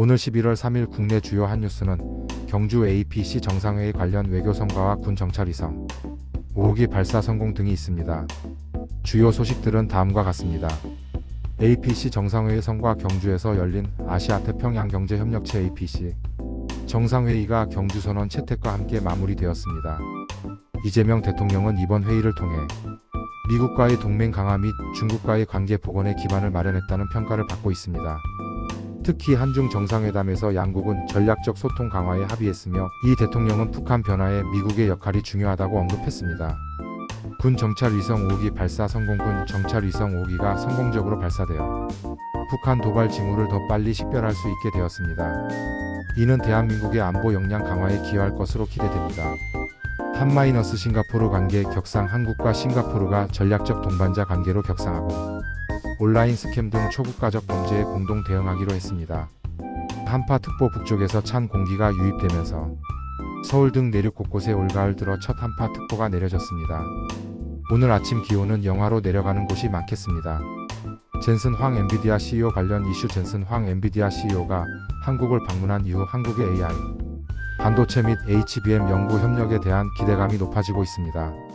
오늘 11월 3일 국내 주요 한 뉴스는 경주 APC 정상회의 관련 외교 성과와 군 정찰 위성, 5호기 발사 성공 등이 있습니다. 주요 소식들은 다음과 같습니다. APC 정상회의 성과 경주에서 열린 아시아 태평양 경제협력체 APC 정상회의가 경주 선언 채택과 함께 마무리되었습니다. 이재명 대통령은 이번 회의를 통해 미국과의 동맹 강화 및 중국과의 관계 복원에 기반을 마련했다는 평가를 받고 있습니다. 특히 한중 정상회담에서 양국은 전략적 소통 강화에 합의했으며 이 대통령은 북한 변화에 미국의 역할이 중요하다고 언급했습니다. 군 정찰 위성 5기 발사 성공 군 정찰 위성 5기가 성공적으로 발사되어 북한 도발 징후를 더 빨리 식별할 수 있게 되었습니다. 이는 대한민국의 안보 역량 강화에 기여할 것으로 기대됩니다. 한마이너스 싱가포르 관계 격상 한국과 싱가포르가 전략적 동반자 관계로 격상하고 온라인 스캠 등 초국가적 범죄에 공동 대응하기로 했습니다. 한파 특보 북쪽에서 찬 공기가 유입되면서 서울 등 내륙 곳곳에 올가을 들어 첫 한파 특보가 내려졌습니다. 오늘 아침 기온은 영하로 내려가는 곳이 많겠습니다. 젠슨 황 엔비디아 CEO 관련 이슈 젠슨 황 엔비디아 CEO가 한국을 방문한 이후 한국의 AI, 반도체 및 HBM 연구 협력에 대한 기대감이 높아지고 있습니다.